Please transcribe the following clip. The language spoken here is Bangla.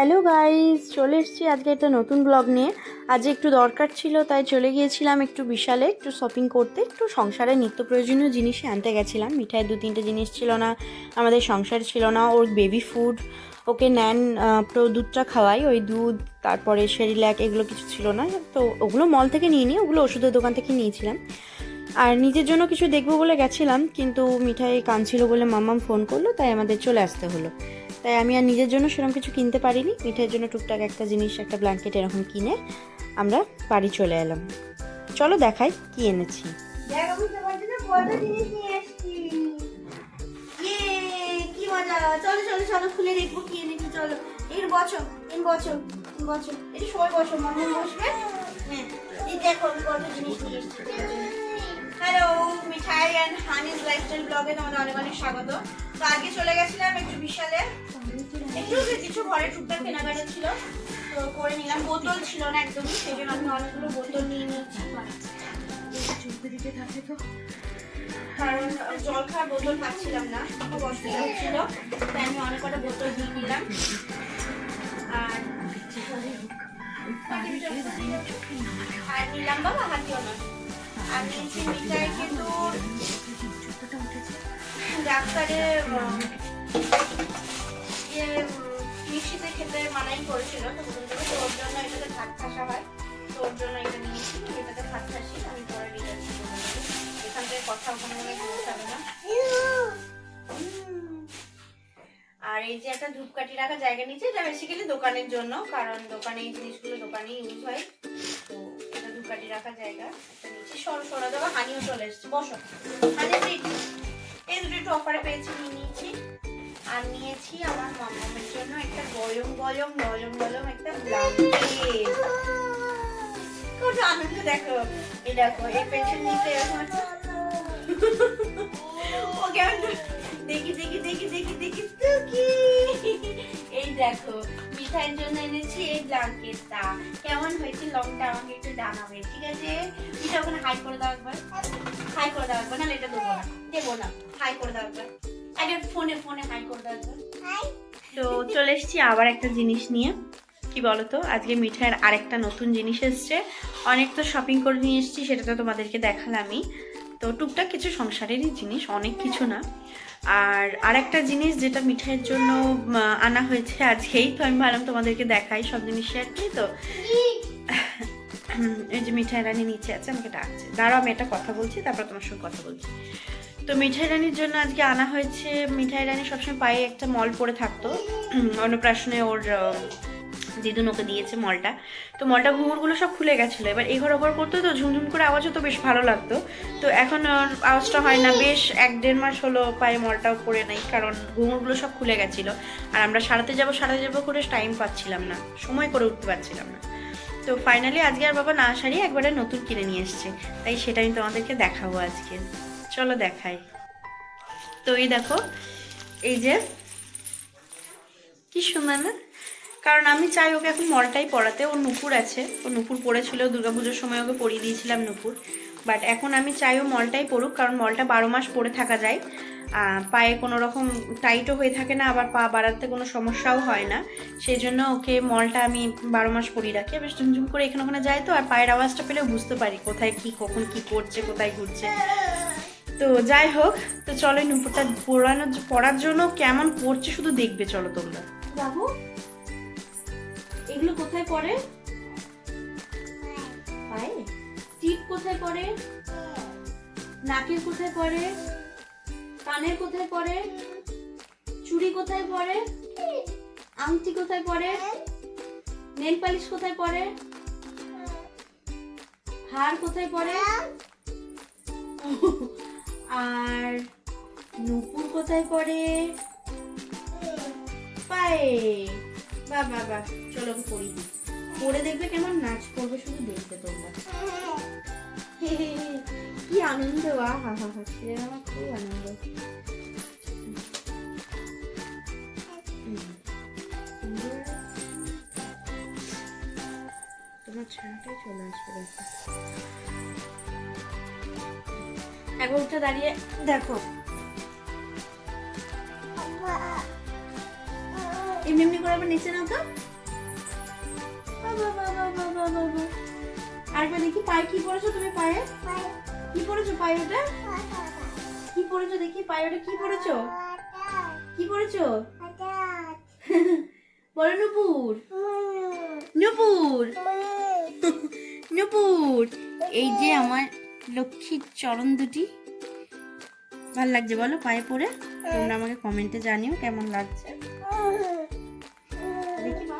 হ্যালো গাইস চলে এসেছি আজকে একটা নতুন ব্লগ নিয়ে। আজ একটু দরকার ছিল, তাই চলে গিয়েছিলাম একটু বিশালে, একটু শপিং করতে, একটু সংসারে নিত্য প্রয়োজনীয় জিনিসই আনতে গেছিলাম। মিঠাই দু তিনটে জিনিস ছিল না, আমাদের সংসার ছিল না। ওর বেবি ফুড ওকে ন্যান প্রো দুধটা খাওয়াই, ওই দুধ, তারপরে সেরিল্যাক এগুলো কিছু ছিল না। তো ওগুলো মল থেকে নিয়ে নিই ওগুলো ওষুধের দোকান থেকে নিয়েছিলাম। আর নিজের জন্য কিছু দেখব বলে গেছিলাম, কিন্তু মিঠাই কাঁদছিল বলে মাম্মাম ফোন করল, তাই আমাদের চলে আসতে হলো। তাই আমি আর নিজের জন্য সেরকম কিছু কিনতে পারিনি। মিঠাইয়ের জন্য টুকটাক একটা জিনিস, একটা ব্ল্যাঙ্কেট এরকম কিনে আমরা বাড়ি চলে এলাম। চলো দেখাই কি এনেছি। এসেছি। ইয়ে হ্যাঁ চলে গেছিলাম একটু বিশালে একটু কিছু ঘরে টুকটাক কেনাকাটা ছিল, তো করে নিলাম। বোতল ছিল না একদমই সেই জন্য আমি অনেকগুলো বোতল নিয়ে নিয়েছি। কারণ জল বোতল পাচ্ছিলাম না, খুব অসুবিধা হচ্ছিল আমি অনেক কটা বোতল দিয়ে নিলাম। আর নিলাম। বাবা হাতিও না। আর নিয়েছি মিঠাই কিন্তু ডাক্তারে উম, মিক্সিতে খেতে মানাই করেছিল তো ওর জন্য এটাতে ভাত খাসা হয়। তো ওর জন্য এটা নিয়েছি এটাতে ভাত খাসি আমি পরে এখান থেকে কথা ওখানে না। আর এই যে একটা ধূপকাঠি রাখা জায়গা নিচে এটা বেসিক্যালি দোকানের জন্য কারণ দোকানে এই জিনিসগুলো দোকানে ইউজ হয়। তো এটা ধূপকাঠি রাখা জায়গা নিচে সর সরা দেওয়া হানিও চলে এসছে বসো। হানি এই দুটো একটু অফারে পেয়েছি আর নিয়েছি আমার মামামের জন্য একটা গরম গরম গরম গরম একটা ব্ল্যাঙ্কেট কত আনন্দ, দেখো। এই দেখো, এই পেছন এরকম আছে ও কেমন দেখি দেখি দেখি দেখি দেখি টুকি এই দেখো, মিঠাইয়ের জন্য এনেছি এই ব্ল্যাঙ্কেটটা কেমন হয়েছে লংটা আমাকে একটু জানাবে, ঠিক আছে? মিঠা ওখানে হাই করে দাও একবার। হাই করে দাও একবার, নাহলে এটা দেবো না। দেবো না। হাই করে দাও একবার। ফোনে ফোনে হাই করে তো। চলে এসেছি আবার একটা জিনিস নিয়ে। কি বলতো? আজকে মিঠাইয়ের আরেকটা নতুন জিনিস এসছে। অনেক তো শপিং করে নিয়ে এসেছি সেটা তো তোমাদেরকে দেখালামই। তো টুকটাক কিছু সংসারেরই জিনিস অনেক কিছু না। আর আরেকটা জিনিস যেটা মিঠাইয়ের জন্য আনা হয়েছে আজকেই তো আমি ভাবলাম তোমাদেরকে দেখাই সব জিনিস শেয়ার করি তো। এই যে মিঠাই রানী নিচে আছে আমাকে ডাকছে। দাঁড়াও আমি একটা কথা বলছি তারপর তোমার সঙ্গে কথা বলছি। তো মিঠাই রানীর জন্য আজকে আনা হয়েছে, মিঠাই রানী সবসময় পায়ে একটা মল পরে থাকতো। অন্নপ্রাশনে ওর দিদুন ওকে দিয়েছে মলটা। তো মলটা ঘুঙুরগুলো সব খুলে গেছিল। এবার এঘর ওঘর করতো তো ঝুমঝুম করে আওয়াজ হতো বেশ ভালো লাগতো। তো এখন আওয়াজটা হয় না। বেশ এক দেড় মাস হলো পায়ে মলটাও পরে নেই, কারণ ঘুঙুরগুলো সব খুলে গেছিল। আর আমরা সারাতে যাব সারাতে যাব করে টাইম পাচ্ছিলাম না। সময় করে উঠতে পারছিলাম না। তো ফাইনালি আজকে আর বাবা না সারিয়ে একবারে নতুন কিনে নিয়ে এসছে। তাই সেটা আমি তোমাদেরকে দেখাবো আজকে। চলো দেখাই। তো এই দেখো, এই যে, কি সুন্দর না? কারণ আমি চাই ওকে এখন মলটাই পড়াতে ওর নুপুর আছে। ও নুপুর পড়েছিল দুর্গাপুজোর সময় ওকে পরিয়ে দিয়েছিলাম নুপুর। বাট এখন আমি চাই ও মলটাই পড়ুক কারণ মলটা বারো মাস পরে থাকা যায়। পায়ে কোনো রকম টাইটও হয়ে থাকে না, আবার পা বাড়াতে কোনো সমস্যাও হয় না। সেই জন্য ওকে মলটা আমি বারো মাস পরিয়ে রাখি। বেশ ঝুমঝুম করে এখানে ওখানে যায় তো, আর পায়ের আওয়াজটা পেলেও বুঝতে পারি কোথায় কি, কখন কি করছে, কোথায় ঘুরছে। তো যাই হোক, তো চলো এই নুপুরটা পড়ানো পড়ার জন্য কেমন পড়ছে শুধু দেখবে, চলো তোমরা। বাবু, এগুলো কোথায় পড়ে? টিপ কোথায় পড়ে? নাকের কোথায় পড়ে? কানের কোথায় পড়ে? চুড়ি কোথায় পড়ে? আংটি কোথায় পড়ে? নেল পালিশ কোথায় পড়ে? হার কোথায় পড়ে? আর নুপুর কোথায় পড়ে? পায়ে। বা বা বাহ। চলো পড়িয়ে দিই পড়ে দেখবে কেমন? নাচ করবে শুধু দেখবে তোমরা। কি আনন্দ আ হা হা হা। ছেলের আমার খুব আনন্দ। তোমার ছানাটাই চলে আসবে একবার উঠে দাঁড়িয়ে দেখো। এমনি এমনি করে আবার নিচে নাও তো। আরেকবার দেখি পায়ে কি পরেছো তুমি পায়ে? কি পরেছো পায়ে ওটা কি পরেছো দেখি পায়ে ওটা কি পরেছো কি পরেছো বলো নুপুর। নুপুর। নুপুর এই যে আমার লক্ষ্মীর চরণ দুটি। ভালো লাগছে বলো, পায়ে পরে তোমরা আমাকে কমেন্টে জানিও কেমন লাগছে। দেখি মা।